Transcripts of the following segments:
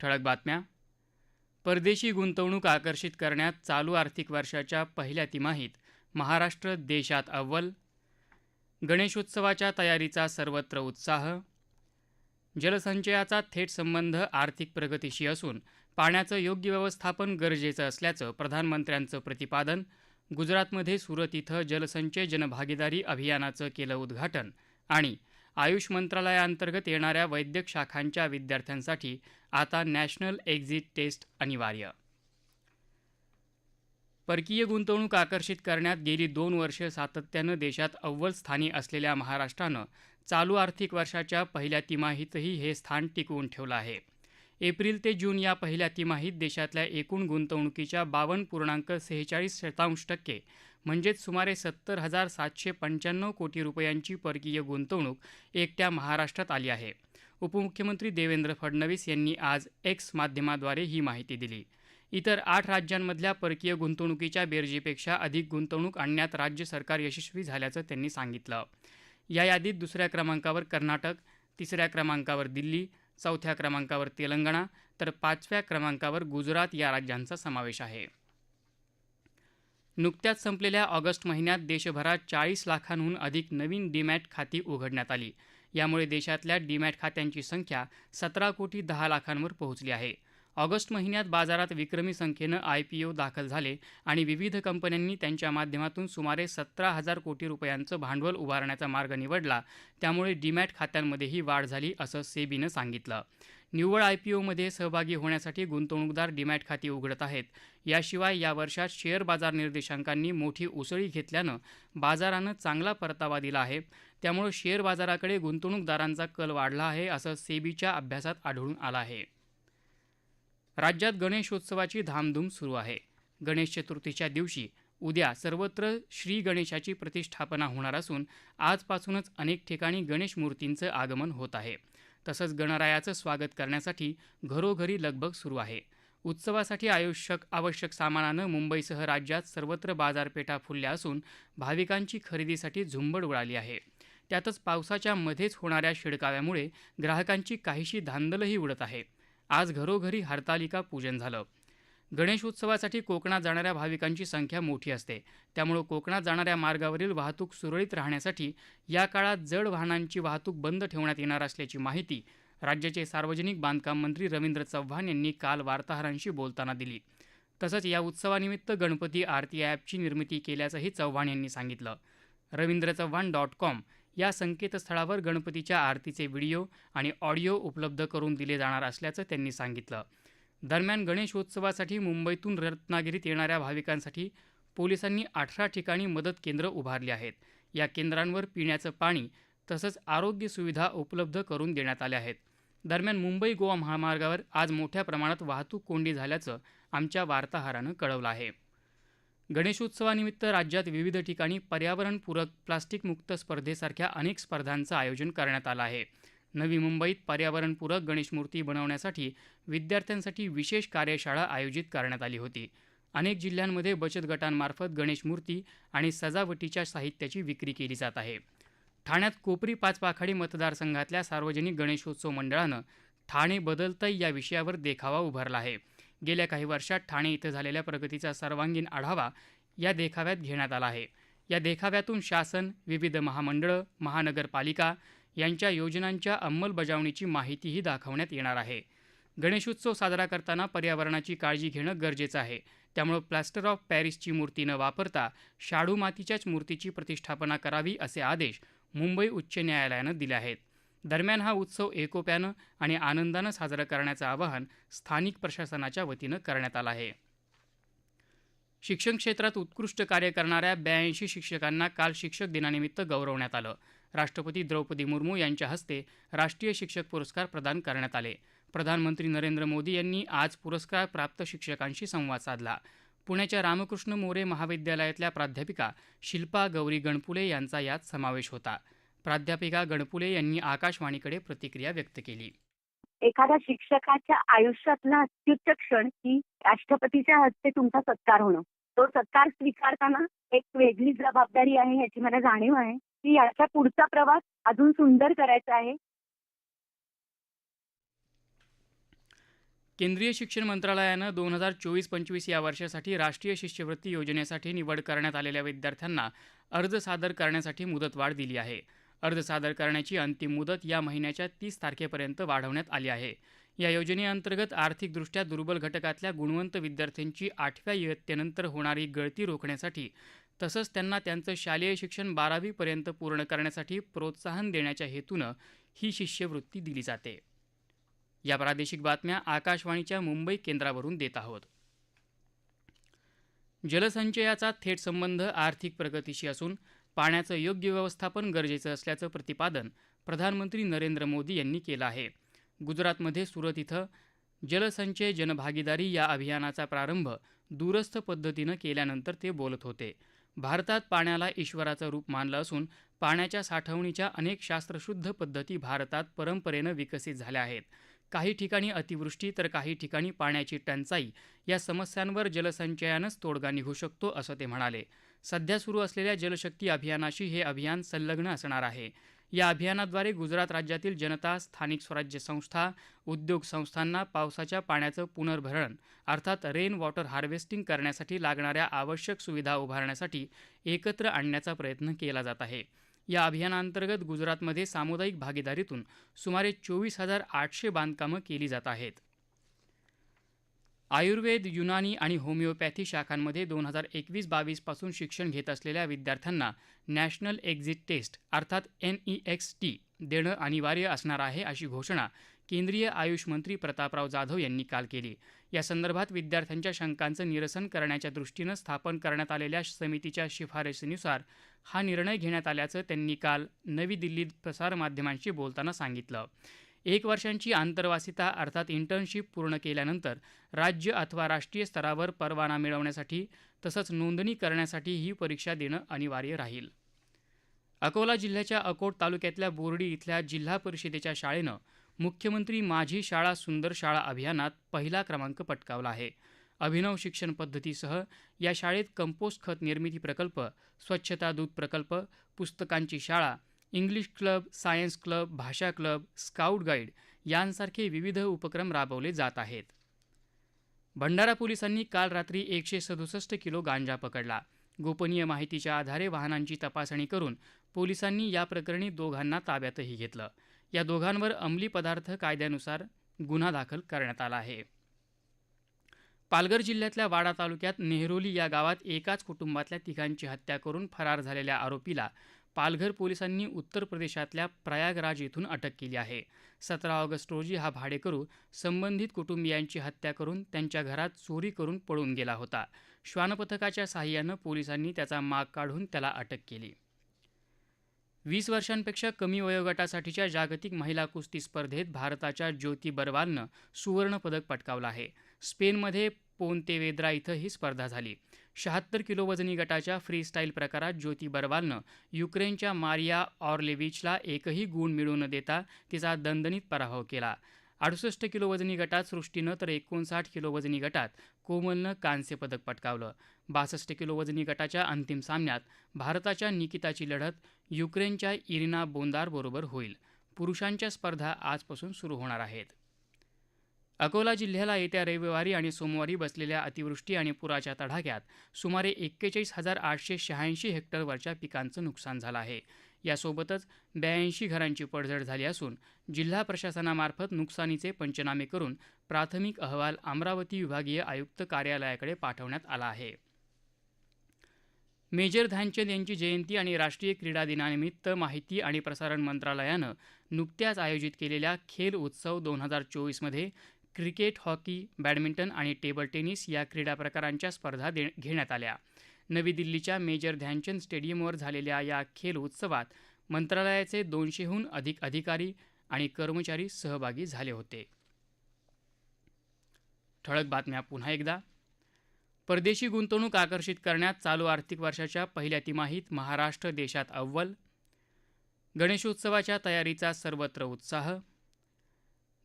ठळक बातम्या. परदेशी गुंतवणूक आकर्षित करण्यात चालू आर्थिक वर्षाच्या पहिल्या तिमाहीत महाराष्ट्र देशात अव्वल. गणेशोत्सवाच्या तयारीचा सर्वत्र उत्साह. जलसंचयाचा थेट संबंध आर्थिक प्रगतीशी असून पाण्याचं योग्य व्यवस्थापन गरजेचं असल्याचं प्रधानमंत्र्यांचं प्रतिपादन गुजरातमध्ये सुरत इथं जलसंचय जनभागीदारी अभियानाचं केलं उद्घाटन आणि आयुष मंत्रालयाअंतर्गत येणाऱ्या वैद्यक शाखांच्या विद्यार्थ्यांसाठी आता नॅशनल एक्झिट टेस्ट अनिवार्य. परकीय गुंतवणूक आकर्षित करण्यात गेली दोन वर्ष सातत्यानं देशात अव्वल स्थानी असलेल्या महाराष्ट्रानं चालू आर्थिक वर्षाच्या पहिल्या तिमाहीतही हे स्थान टिकवून ठेवलं आहे. एप्रिल ते जून या पहिल्या तिमाहीत देशातल्या एकूण गुंतवणुकीच्या बावन्न पूर्णांक सेहेचाळीस शतांश टक्के म्हणजेच सुमारे सत्तर हजार सातशे पंच्याण्णव कोटी रुपयांची परकीय गुंतवणूक एकट्या महाराष्ट्रात आली आहे. उपमुख्यमंत्री देवेंद्र फडणवीस यांनी आज एक्स माध्यमाद्वारे ही माहिती दिली. इतर आठ राज्यांमधल्या परकीय गुंतवणुकीच्या बेरजेपेक्षा अधिक गुंतवणूक आणण्यात राज्य सरकार यशस्वी झाल्याचं त्यांनी सांगितलं. या यादीत दुसऱ्या क्रमांकावर कर्नाटक तिसऱ्या क्रमांकावर दिल्ली चौथ्या क्रमांकावर तेलंगणा तर पाचव्या क्रमांकावर गुजरात या राज्यांचा समावेश आहे. नुकत्याच संपलेल्या ऑगस्ट महिन्यात देशभरात चाळीस लाखांहून अधिक नवीन डीमॅट खाती उघडण्यात आली. यामुळे देशातल्या डीमॅट खात्यांची संख्या सतरा कोटी दहा लाखांवर पोहोचली आहे. ऑगस्ट महिन्यात बाजारात विक्रमी संख्येनं आय पी ओ दाखल झाले आणि विविध कंपन्यांनी त्यांच्या माध्यमातून सुमारे सतरा हजार कोटी रुपयांचं भांडवल उभारण्याचा मार्ग निवडला. त्यामुळे डीमॅट खात्यांमध्येही वाढ झाली असं सेबीनं सांगितलं. निव्वळ आय पी ओमध्ये सहभागी होण्यासाठी गुंतवणूकदार डिमॅट खाती उघडत आहेत. याशिवाय या वर्षात शेअर बाजार निर्देशांकांनी मोठी उसळी घेतल्यानं बाजारानं चांगला परतावा दिला आहे. त्यामुळे शेअर बाजाराकडे गुंतवणूकदारांचा कल वाढला आहे असं सेबीच्या अभ्यासात आढळून आलं आहे. राज्यात गणेशोत्सवाची धामधूम सुरू आहे. गणेश चतुर्थीच्या दिवशी उद्या सर्वत्र श्री गणेशाची प्रतिष्ठापना होणार असून आजपासूनच अनेक ठिकाणी गणेश मूर्तींचं आगमन होत आहे. तसंच गणरायाचं स्वागत करण्यासाठी घरोघरी लगबग सुरू आहे. उत्सवासाठी आयुष्यक आवश्यक सामानानं मुंबईसह राज्यात सर्वत्र बाजारपेठा फुलल्या असून भाविकांची खरेदीसाठी झुंबड उडाली आहे. त्यातच पावसाच्या मध्येच होणाऱ्या शिडकाव्यामुळे ग्राहकांची काहीशी धांदलही उडत आहे. आज घरोघरी हरतालिका पूजन झालं. गणेशोत्सवासाठी कोकणात जाणाऱ्या भाविकांची संख्या मोठी असते. त्यामुळं कोकणात जाणाऱ्या मार्गावरील वाहतूक सुरळीत राहण्यासाठी या काळात जड वाहनांची वाहतूक बंद ठेवण्यात येणार असल्याची माहिती राज्याचे सार्वजनिक बांधकाम मंत्री रवींद्र चव्हाण यांनी काल वार्ताहरांशी बोलताना दिली. तसंच या उत्सवानिमित्त गणपती आरती ॲपची निर्मिती केल्याचंही चव्हाण यांनी सांगितलं. रवींद्र चव्हाण डॉट कॉम या संकेतस्थळावर गणपतीच्या आरतीचे व्हिडिओ आणि ऑडिओ उपलब्ध करून दिले जाणार असल्याचं त्यांनी सांगितलं. दरम्यान गणेशोत्सवासाठी मुंबईतून रत्नागिरीत येणाऱ्या भाविकांसाठी पोलिसांनी अठरा ठिकाणी मदत केंद्र उभारली आहेत. या केंद्रांवर पिण्याचं पाणी तसंच आरोग्य सुविधा उपलब्ध करून देण्यात आल्या आहेत. दरम्यान मुंबई गोवा महामार्गावर आज मोठ्या प्रमाणात वाहतूक कोंडी झाल्याचं आमच्या वार्ताहरानं कळवलं आहे. गणेशोत्सवानिमित्त राज्यात विविध ठिकाणी पर्यावरणपूरक प्लास्टिक मुक्त स्पर्धेसारख्या अनेक स्पर्धांचं आयोजन करण्यात आलं आहे. नवी मुंबईत पर्यावरणपूरक गणेशमूर्ती बनवण्यासाठी विद्यार्थ्यांसाठी विशेष कार्यशाळा आयोजित करण्यात आली होती. अनेक जिल्ह्यांमध्ये बचत गटांमार्फत गणेशमूर्ती आणि सजावटीच्या साहित्याची विक्री केली जात आहे. ठाण्यात कोपरी पाचपाखाडी मतदारसंघातल्या सार्वजनिक गणेशोत्सव मंडळानं ठाणे बदलतंय या विषयावर देखावा उभारला आहे. गेल्या काही वर्षात ठाणे इथं झालेल्या प्रगतीचा सर्वांगीण आढावा या देखाव्यात घेण्यात आला आहे. या देखाव्यातून शासन विविध महामंडळं महानगरपालिका यांच्या योजनांच्या अंमलबजावणीची माहितीही दाखवण्यात येणार आहे. गणेशोत्सव साजरा करताना पर्यावरणाची काळजी घेणं गरजेचं आहे. त्यामुळं प्लॅस्टर ऑफ पॅरिसची मूर्ती न वापरता शाडू मातीच्याच मूर्तीची प्रतिष्ठापना करावी असे आदेश मुंबई उच्च न्यायालयानं दिले आहेत. दरम्यान हा उत्सव एकोप्यानं आणि आनंदानं साजरा करण्याचं आवाहन स्थानिक प्रशासनाच्या वतीनं करण्यात आलं आहे. शिक्षण क्षेत्रात उत्कृष्ट कार्य करणाऱ्या ब्याऐंशी शिक्षकांना काल शिक्षक दिनानिमित्त गौरवण्यात आलं. राष्ट्रपती द्रौपदी मुर्मू यांच्या हस्ते राष्ट्रीय शिक्षक पुरस्कार प्रदान करण्यात आले. प्रधानमंत्री नरेंद्र मोदी यांनी आज पुरस्कार प्राप्त शिक्षकांशी संवाद साधला. पुण्याच्या रामकृष्ण मोरे महाविद्यालयातल्या प्राध्यापिका शिल्पा गौरी गणपुले यांचा यात समावेश होता. प्राध्यापिका गणपुले यांनी आकाशवाणीकडे प्रतिक्रिया व्यक्त केली. एखाद्या शिक्षकाच्या आयुष्यातला अत्युच्च क्षण की राष्ट्रपतीच्या हस्ते तुमचा सत्कार होणं. तो सत्कार स्वीकारताना एक वेगळी जबाबदारी आहे याची मला जाणीव आहे. की याचा पुढचा प्रवास अजून सुंदर करायचा आहे? केंद्रीय शिक्षण मंत्रालयानं दोन हजार चोवीस पंचवीस या वर्षासाठी राष्ट्रीय शिष्यवृत्ती योजनेसाठी निवड करण्यात आलेल्या विद्यार्थ्यांना अर्ज सादर करण्यासाठी मुदतवाढ दिली आहे. अर्ज सादर करण्याची अंतिम मुदत या महिन्याच्या तीस तारखेपर्यंत वाढवण्यात आली आहे. या योजनेअंतर्गत आर्थिकदृष्ट्या दुर्बल घटकातल्या गुणवंत विद्यार्थ्यांची आठव्या इयत्तेनंतर होणारी गळती रोखण्यासाठी तसंच त्यांना त्यांचं शालेय शिक्षण बारावीपर्यंत पूर्ण करण्यासाठी प्रोत्साहन देण्याच्या हेतूनं ही शिष्यवृत्ती दिली जाते. या प्रादेशिक बातम्या आकाशवाणीच्या मुंबई केंद्रावरून देत आहोत. जलसंचयाचा थेट संबंध आर्थिक प्रगतीशी असून पाण्याचं योग्य व्यवस्थापन गरजेचं असल्याचं प्रतिपादन प्रधानमंत्री नरेंद्र मोदी यांनी केलं आहे. गुजरातमध्ये सुरत इथं जलसंचय जनभागीदारी या अभियानाचा प्रारंभ दूरस्थ पद्धतीनं केल्यानंतर ते बोलत होते. भारतात पाण्याला ईश्वराचं रूप मानलं असून पाण्याच्या साठवणीच्या अनेक शास्त्रशुद्ध पद्धती भारतात परंपरेनं विकसित झाल्या आहेत. काही ठिकाणी अतिवृष्टी तर काही ठिकाणी पाण्याची टंचाई या समस्यांवर जलसंचयानंच तोडगा निघू शकतो असं ते म्हणाले. सध्या सुरू असलेल्या जलशक्ती अभियानाशी हे अभियान संलग्न असणार आहे. या अभियानाद्वारे गुजरात राज्यातील जनता स्थानिक स्वराज्य संस्था उद्योग संस्थांना पावसाच्या पाण्याचं पुनर्भरण अर्थात रेन वॉटर हार्वेस्टिंग करण्यासाठी लागणाऱ्या आवश्यक सुविधा उभारण्यासाठी एकत्र आणण्याचा प्रयत्न केला जात आहे. या अभियानांतर्गत गुजरातमध्ये सामुदायिक भागीदारीतून सुमारे चोवीस हजार आठशे बांधकामं केली जात आहेत. आयुर्वेद युनानी आणि होमिओपॅथी शाखांमध्ये दोन हजार एकवीस बावीसपासून शिक्षण घेत असलेल्या विद्यार्थ्यांना नॅशनल एक्झिट टेस्ट अर्थात एन ई एक्स टी देणं अनिवार्य असणार आहे अशी घोषणा केंद्रीय आयुष मंत्री प्रतापराव जाधव यांनी काल केली. या संदर्भात विद्यार्थ्यांच्या शंकांचं निरसन करण्याच्या दृष्टीनं स्थापन करण्यात आलेल्या समितीच्या शिफारसीनुसार हा निर्णय घेण्यात आल्याचं त्यांनी काल नवी दिल्लीत प्रसारमाध्यमांशी बोलताना सांगितलं. एक वर्षांची आंतरवासिता अर्थात इंटर्नशिप पूर्ण केल्यानंतर राज्य अथवा राष्ट्रीय स्तरावर परवाना मिळवण्यासाठी तसंच नोंदणी करण्यासाठी ही परीक्षा देणं अनिवार्य राहील. अकोला जिल्ह्याच्या अकोट तालुक्यातल्या बोर्डी इथल्या जिल्हा परिषदेच्या शाळेनं मुख्यमंत्री माझी शाळा सुंदर शाळा अभियानात पहिला क्रमांक पटकावला आहे. अभिनव शिक्षण पद्धतीसह या शाळेत कंपोस्ट खत निर्मिती प्रकल्प स्वच्छता दूध प्रकल्प पुस्तकांची शाळा इंग्लिश क्लब सायन्स क्लब भाषा क्लब स्काउट गाईड यांसारखे विविध उपक्रम राबवले जात आहेत. भंडारा पोलिसांनी काल रात्री एकशे सदुसष्ट किलो गांजा पकडला. गोपनीय माहितीच्या आधारे वाहनांची तपासणी करून पोलिसांनी या प्रकरणी दोघांना ताब्यातही घेतलं. या दोघांवर अंमली पदार्थ कायद्यानुसार गुन्हा दाखल करण्यात आला आहे. पालघर जिल्ह्यातल्या वाडा तालुक्यात नेहरोली या गावात एकाच कुटुंबातल्या तिघांची हत्या करून फरार झालेल्या आरोपीला पालघर पोलिसांनी उत्तर प्रदेशातल्या प्रयागराज येथून अटक केली आहे. सतरा ऑगस्ट रोजी हा भाडेकरू संबंधित कुटुंबियांची हत्या करून त्यांच्या घरात चोरी करून पळून गेला होता. श्वानपथकाच्या साहाय्यानं पोलिसांनी त्याचा माग काढून त्याला अटक केली. वीस वर्षांपेक्षा कमी वयोगटासाठीच्या जागतिक महिला कुस्ती स्पर्धेत भारताच्या ज्योती बरवालनं सुवर्णपदक पटकावलं आहे. स्पेनमध्ये पोनतेवेद्रा इथं ही स्पर्धा झाली. शहात्तर किलो वजनी गटाच्या फ्रीस्टाईल प्रकारात ज्योती बरवालनं युक्रेनच्या मारिया ऑर्लेविचला एकही गुण मिळू न देता तिचा दणदणीत पराभव केला. अडुसष्ट किलो वजनी गटात सृष्टीनं तर एकोणसाठ किलो वजनी गटात कोमलनं कांस्य पदक पटकावलं. बासष्ट किलो वजनी गटाच्या अंतिम सामन्यात भारताच्या निकिताची लढत युक्रेनच्या इरिना बोंदारबरोबर होईल. पुरुषांच्या स्पर्धा आजपासून सुरू होणार आहेत. अकोला जिल्ह्याला येत्या रविवारी आणि सोमवारी बसलेल्या अतिवृष्टी आणि पुराच्या तडाख्यात सुमारे एक्केचाळीस हजार आठशे शहाऐंशी हेक्टरवरच्या पिकांचं नुकसान झालं आहे. यासोबतच ब्याऐंशी घरांची पडझड झाली असून जिल्हा प्रशासनामार्फत नुकसानीचे पंचनामे करून प्राथमिक अहवाल अमरावती विभागीय आयुक्त कार्यालयाकडे पाठवण्यात आला आहे. मेजर ध्यानचंद यांची जयंती आणि राष्ट्रीय क्रीडा दिनानिमित्त माहिती आणि प्रसारण मंत्रालयानं नुकत्याच आयोजित केलेल्या खेल उत्सव दोन हजार चोवीसमध्ये क्रिकेट हॉकी बॅडमिंटन आणि टेबल टेनिस या क्रीडा प्रकारांच्या स्पर्धा दे घेण्यात आल्या. नवी दिल्लीच्या मेजर ध्यानचंद स्टेडियमवर झालेल्या या खेल उत्सवात मंत्रालयाचे दोनशेहून अधिक अधिकारी आणि कर्मचारी सहभागी झाले होते. ठळक बातम्या पुन्हा एकदा. परदेशी गुंतवणूक आकर्षित करण्यात चालू आर्थिक वर्षाच्या पहिल्या तिमाहीत महाराष्ट्र देशात अव्वल. गणेशोत्सवाच्या तयारीचा सर्वत्र उत्साह.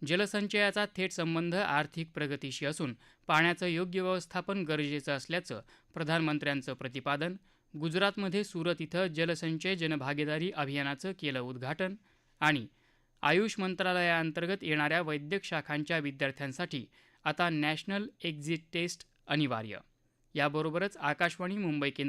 जलसंचयाचा थेट संबंध आर्थिक प्रगतीशी असून पाण्याचं योग्य व्यवस्थापन गरजेचं असल्याचं प्रधानमंत्र्यांचं प्रतिपादन गुजरातमध्ये सुरत इथं जलसंचय जनभागीदारी अभियानाचं केलं उद्घाटन आणि आयुष मंत्रालयाअंतर्गत येणाऱ्या वैद्यक शाखांच्या विद्यार्थ्यांसाठी आता नॅशनल एक्झिट टेस्ट अनिवार्य. याबरोबरच आकाशवाणी मुंबई केंद्र